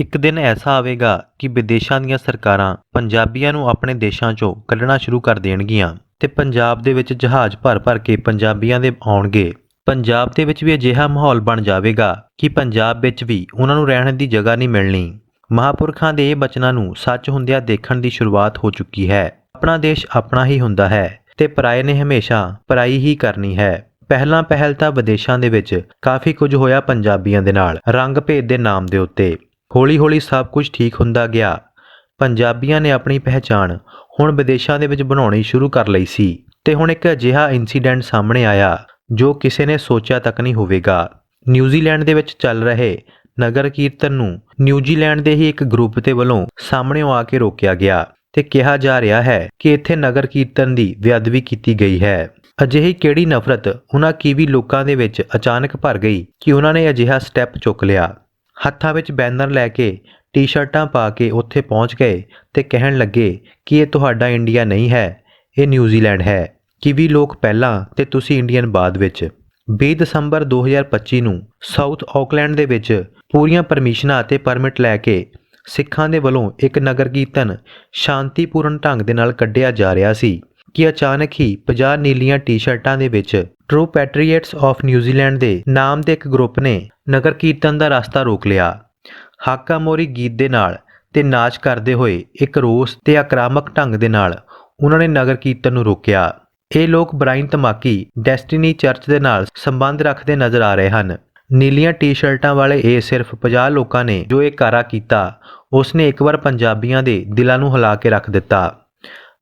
ਇੱਕ ਦਿਨ ਐਸਾ ਆਵੇਗਾ ਕਿ ਵਿਦੇਸ਼ਾਂ ਦੀਆਂ ਸਰਕਾਰਾਂ ਪੰਜਾਬੀਆਂ ਨੂੰ ਆਪਣੇ ਦੇਸ਼ਾਂ 'ਚੋਂ ਕੱਢਣਾ ਸ਼ੁਰੂ ਕਰ ਦੇਣਗੀਆਂ ਤੇ ਪੰਜਾਬ ਦੇ ਵਿੱਚ ਜਹਾਜ਼ ਭਰ-ਭਰ ਕੇ ਪੰਜਾਬੀਆਂ ਦੇ ਆਉਣਗੇ। ਪੰਜਾਬ ਦੇ ਵਿੱਚ ਵੀ ਅਜਿਹਾ ਮਾਹੌਲ ਬਣ ਜਾਵੇਗਾ ਕਿ ਪੰਜਾਬ ਵਿੱਚ ਵੀ ਉਹਨਾਂ ਨੂੰ ਰਹਿਣ ਦੀ ਜਗ੍ਹਾ ਨਹੀਂ ਮਿਲਣੀ। ਮਹਾਪੁਰਖਾਂ ਦੇ ਇਹ ਬਚਨਾਂ ਨੂੰ ਸੱਚ ਹੁੰਦਿਆਂ ਦੇਖਣ ਦੀ ਸ਼ੁਰੂਆਤ ਹੋ ਚੁੱਕੀ ਹੈ। ਆਪਣਾ ਦੇਸ਼ ਆਪਣਾ ਹੀ ਹੁੰਦਾ ਹੈ ਤੇ ਪਰਾਏ ਨੇ ਹਮੇਸ਼ਾ ਪਰਾਈ ਹੀ ਕਰਨੀ ਹੈ। ਪਹਿਲਾਂ ਪਹਿਲ ਤਾਂ ਵਿਦੇਸ਼ਾਂ ਦੇ ਵਿੱਚ ਕਾਫੀ ਕੁਝ ਹੋਇਆ ਪੰਜਾਬੀਆਂ ਦੇ ਨਾਲ ਰੰਗ ਭੇਦ ਦੇ ਨਾਮ ਦੇ ਉੱਤੇ। ਹੌਲੀ-ਹੌਲੀ ਸਭ ਕੁਝ ਠੀਕ ਹੁੰਦਾ ਗਿਆ। ਪੰਜਾਬੀਆਂ ਨੇ ਆਪਣੀ ਪਹਿਚਾਣ ਹੁਣ ਵਿਦੇਸ਼ਾਂ ਦੇ ਵਿੱਚ ਬਣਾਉਣੀ ਸ਼ੁਰੂ ਕਰ ਲਈ ਸੀ ਤੇ ਹੁਣ ਇੱਕ ਅਜਿਹਾ ਇਨਸੀਡੈਂਟ ਸਾਹਮਣੇ ਆਇਆ ਜੋ ਕਿਸੇ ਨੇ ਸੋਚਿਆ ਤੱਕ ਨਹੀਂ ਹੋਵੇਗਾ। ਨਿਊਜ਼ੀਲੈਂਡ ਦੇ ਵਿੱਚ ਚੱਲ ਰਹੇ ਨਗਰ ਕੀਰਤਨ ਨੂੰ ਨਿਊਜ਼ੀਲੈਂਡ ਦੇ ਹੀ ਇੱਕ ਗਰੁੱਪ ਦੇ ਵੱਲੋਂ ਸਾਹਮਣੇ ਆ ਕੇ ਰੋਕਿਆ ਗਿਆ ਤੇ ਕਿਹਾ ਜਾ ਰਿਹਾ ਹੈ ਕਿ ਇੱਥੇ ਨਗਰ ਕੀਰਤਨ ਦੀ ਬੇਅਦਬੀ ਕੀਤੀ ਗਈ ਹੈ। ਅਜਿਹੀ ਕਿਹੜੀ ਨਫ਼ਰਤ ਉਹਨਾਂ ਕੀਵੀ ਲੋਕਾਂ ਦੇ ਵਿੱਚ ਅਚਾਨਕ ਭਰ ਗਈ ਕਿ ਉਹਨਾਂ ਨੇ ਅਜਿਹਾ ਸਟੈਪ ਚੁੱਕ ਲਿਆ। ਹੱਥਾਂ ਵਿੱਚ ਬੈਨਰ ਲੈ ਕੇ ਟੀ-ਸ਼ਰਟਾਂ ਪਾ ਕੇ ਉੱਥੇ ਪਹੁੰਚ ਗਏ ਤੇ ਕਹਿਣ ਲੱਗੇ ਕਿ ਇਹ ਤੁਹਾਡਾ ਇੰਡੀਆ ਨਹੀਂ ਹੈ, ਇਹ ਨਿਊਜ਼ੀਲੈਂਡ ਹੈ। ਕਿਵੀ ਲੋਕ ਪਹਿਲਾਂ ਤੇ ਤੁਸੀਂ ਇੰਡੀਅਨ ਬਾਅਦ ਵਿੱਚ। 20 ਦਸੰਬਰ 2025 ਨੂੰ ਸਾਊਥ ਆਕਲੈਂਡ ਦੇ ਵਿੱਚ ਪੂਰੀਆਂ ਪਰਮਿਸ਼ਨਾਂ ਅਤੇ ਪਰਮਿਟ ਲੈ ਕੇ ਸਿੱਖਾਂ ਦੇ ਵੱਲੋਂ ਇੱਕ ਨਗਰ ਕੀਰਤਨ ਸ਼ਾਂਤੀਪੂਰਨ ਢੰਗ ਦੇ ਨਾਲ ਕੱਢਿਆ ਜਾ ਰਿਹਾ ਸੀ। ਕਿ ਅਚਾਨਕ ਹੀ 50 ਨੀਲੀਆਂ ਟੀ-ਸ਼ਰਟਾਂ ਦੇ ਵਿੱਚ ਟਰੂ ਪੈਟਰੀਅਟਸ ਆਫ ਨਿਊਜ਼ੀਲੈਂਡ ਦੇ ਨਾਮ ਦੇ ਇੱਕ ਗਰੁੱਪ ਨੇ ਨਗਰ ਕੀਰਤਨ ਦਾ ਰਸਤਾ ਰੋਕ ਲਿਆ। ਹਾਕਾ ਮੋਰੀ ਗੀਤ ਦੇ ਨਾਲ ਤੇ ਨਾਚ ਕਰਦੇ ਹੋਏ ਇੱਕ ਰੋਸ ਤੇ ਆਕਰਾਮਕ ਢੰਗ ਦੇ ਨਾਲ ਉਹਨਾਂ ਨੇ ਨਗਰ ਕੀਰਤਨ ਨੂੰ ਰੋਕਿਆ। ਇਹ ਲੋਕ ਬ੍ਰਾਈਨ ਧਮਾਕੀ ਡੈਸਟੀਨੀ ਚਰਚ ਦੇ ਨਾਲ ਸੰਬੰਧ ਰੱਖਦੇ ਨਜ਼ਰ ਆ ਰਹੇ ਹਨ। ਨੀਲੀਆਂ ਟੀ-ਸ਼ਰਟਾਂ ਵਾਲੇ ਇਹ ਸਿਰਫ 50 ਲੋਕਾਂ ਨੇ ਜੋ ਇਹ ਕਾਰਾ ਕੀਤਾ ਉਸ ਨੇ ਇੱਕ ਵਾਰ ਪੰਜਾਬੀਆਂ ਦੇ ਦਿਲਾਂ ਨੂੰ ਹਿਲਾ ਕੇ ਰੱਖ ਦਿੱਤਾ।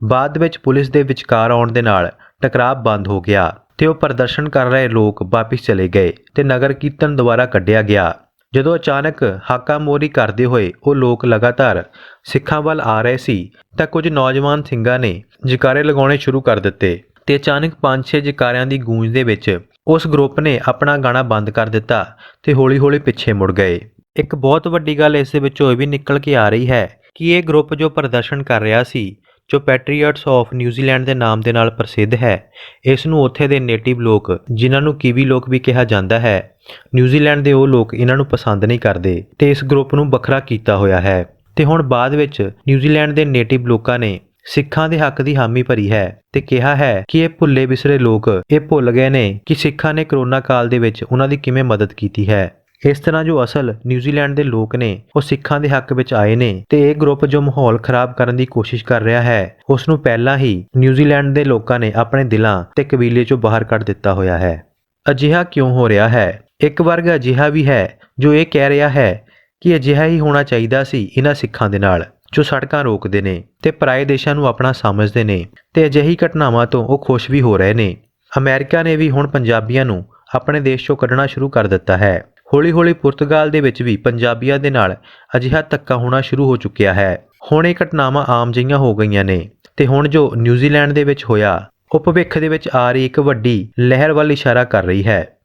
ਬਾਅਦ ਵਿੱਚ ਪੁਲਿਸ ਦੇ ਵਿਚਕਾਰ ਆਉਣ ਦੇ ਨਾਲ ਟਕਰਾਅ ਬੰਦ ਹੋ ਗਿਆ ਤੇ ਉਹ ਪ੍ਰਦਰਸ਼ਨ ਕਰ ਰਹੇ ਲੋਕ ਵਾਪਸ ਚਲੇ ਗਏ ਤੇ ਨਗਰ ਕੀਰਤਨ ਦੁਆਰਾ ਕੱਢਿਆ ਗਿਆ। ਜਦੋਂ ਅਚਾਨਕ ਹਾਕਾ ਮੋਰੀ ਕਰਦੇ ਹੋਏ ਉਹ ਲੋਕ ਲਗਾਤਾਰ ਸਿੱਖਾਂ ਵੱਲ ਆ ਰਹੇ ਸੀ ਤਾਂ ਕੁਝ ਨੌਜਵਾਨ ਸਿੰਘਾਂ ਨੇ ਜਕਾਰੇ ਲਗਾਉਣੇ ਸ਼ੁਰੂ ਕਰ ਦਿੱਤੇ ਤੇ ਅਚਾਨਕ ਪੰਜ ਛੇ ਜਕਾਰਿਆਂ ਦੀ ਗੂੰਜ ਦੇ ਵਿੱਚ ਉਸ ਗਰੁੱਪ ਨੇ ਆਪਣਾ ਗਾਣਾ ਬੰਦ ਕਰ ਦਿੱਤਾ ਤੇ ਹੌਲੀ-ਹੌਲੀ ਪਿੱਛੇ ਮੁੜ ਗਏ। ਇੱਕ ਬਹੁਤ ਵੱਡੀ ਗੱਲ ਇਸ ਦੇ ਵਿੱਚੋਂ ਇਹ ਵੀ ਨਿਕਲ ਕੇ ਆ ਰਹੀ ਹੈ ਕਿ ਇਹ ਗਰੁੱਪ ਜੋ ਪ੍ਰਦਰਸ਼ਨ ਕਰ ਰਿਹਾ ਸੀ ਜੋ ਪੈਟਰੀਅਟਸ ਆਫ ਨਿਊਜ਼ੀਲੈਂਡ ਦੇ ਨਾਮ ਦੇ ਨਾਲ ਪ੍ਰਸਿੱਧ ਹੈ, ਇਸ ਨੂੰ ਉੱਥੇ ਦੇ ਨੇਟਿਵ ਲੋਕ, ਜਿਨ੍ਹਾਂ ਨੂੰ ਕੀਵੀ ਲੋਕ ਵੀ ਕਿਹਾ ਜਾਂਦਾ ਹੈ ਨਿਊਜ਼ੀਲੈਂਡ ਦੇ ਉਹ ਲੋਕ ਇਹਨਾਂ ਨੂੰ ਪਸੰਦ ਨਹੀਂ ਕਰਦੇ ਤੇ ਇਸ ਗਰੁੱਪ ਨੂੰ ਵੱਖਰਾ ਕੀਤਾ ਹੋਇਆ ਹੈ। ਤੇ ਹੁਣ ਬਾਅਦ ਵਿੱਚ ਨਿਊਜ਼ੀਲੈਂਡ ਦੇ ਨੇਟਿਵ ਲੋਕਾਂ ਨੇ ਸਿੱਖਾਂ ਦੇ ਹੱਕ ਦੀ ਹਾਮੀ ਭਰੀ ਹੈ ਤੇ ਕਿਹਾ ਹੈ ਕਿ ਇਹ ਭੁੱਲੇ ਵਿਸਰੇ ਲੋਕ ਇਹ ਭੁੱਲ ਗਏ ਨੇ ਕਿ ਸਿੱਖਾਂ ਨੇ ਕਰੋਨਾ ਕਾਲ ਦੇ ਵਿੱਚ ਉਹਨਾਂ ਦੀ ਕਿਵੇਂ ਮਦਦ ਕੀਤੀ ਹੈ। ਇਸ ਤਰ੍ਹਾਂ ਜੋ ਅਸਲ ਨਿਊਜ਼ੀਲੈਂਡ ਦੇ ਲੋਕ ਨੇ, ਉਹ ਸਿੱਖਾਂ ਦੇ ਹੱਕ ਵਿੱਚ ਆਏ ਨੇ ਤੇ ਇਹ ਗਰੁੱਪ ਜੋ ਮਾਹੌਲ ਖਰਾਬ ਕਰਨ ਦੀ ਕੋਸ਼ਿਸ਼ ਕਰ ਰਿਹਾ ਹੈ ਉਸ ਨੂੰ ਪਹਿਲਾਂ ਹੀ ਨਿਊਜ਼ੀਲੈਂਡ ਦੇ ਲੋਕਾਂ ਨੇ ਆਪਣੇ ਦਿਲਾਂ ਤੇ ਕਬੀਲੇ ਚੋਂ ਬਾਹਰ ਕੱਢ ਦਿੱਤਾ ਹੋਇਆ ਹੈ। ਅਜਿਹਾ ਕਿਉਂ ਹੋ ਰਿਹਾ ਹੈ? ਇੱਕ ਵਰਗ ਅਜਿਹਾ ਵੀ ਹੈ ਜੋ ਇਹ ਕਹਿ ਰਿਹਾ ਹੈ ਕਿ ਅਜਿਹਾ ਹੀ ਹੋਣਾ ਚਾਹੀਦਾ ਸੀ ਇਹਨਾਂ ਸਿੱਖਾਂ ਦੇ ਨਾਲ, ਜੋ ਸੜਕਾਂ ਰੋਕਦੇ ਨੇ ਤੇ ਪਰਾਏ ਦੇਸ਼ਾਂ ਨੂੰ ਆਪਣਾ ਸਮਝਦੇ ਨੇ ਤੇ ਅਜਿਹੀ ਘਟਨਾਵਾਂ ਤੋਂ ਉਹ ਖੁਸ਼ ਵੀ ਹੋ ਰਹੇ ਨੇ। ਅਮਰੀਕਾ ਨੇ ਵੀ ਹੁਣ ਪੰਜਾਬੀਆਂ ਨੂੰ ਆਪਣੇ ਦੇਸ਼ ਚੋਂ ਕੱਢਣਾ ਸ਼ੁਰੂ ਕਰ ਦਿੱਤਾ ਹੈ। ਹੌਲੀ-ਹੌਲੀ ਪੁਰਤਗਾਲ ਦੇ ਵਿੱਚ ਵੀ ਪੰਜਾਬੀਆਂ ਦੇ ਨਾਲ ਅਜਿਹਾ ਧੱਕਾ ਹੋਣਾ ਸ਼ੁਰੂ ਹੋ ਚੁੱਕਿਆ ਹੈ। ਹੁਣ ਇਹ ਘਟਨਾਵਾਂ ਆਮ ਜਿਹੀਆਂ ਹੋ ਗਈਆਂ ਨੇ ਤੇ ਹੁਣ ਜੋ ਨਿਊਜ਼ੀਲੈਂਡ ਦੇ ਵਿੱਚ ਹੋਇਆ ਉਹ ਭਵਿੱਖ ਦੇ ਵਿੱਚ ਆ ਰਹੀ ਇੱਕ ਵੱਡੀ ਲਹਿਰ ਵੱਲ ਇਸ਼ਾਰਾ ਕਰ ਰਹੀ ਹੈ।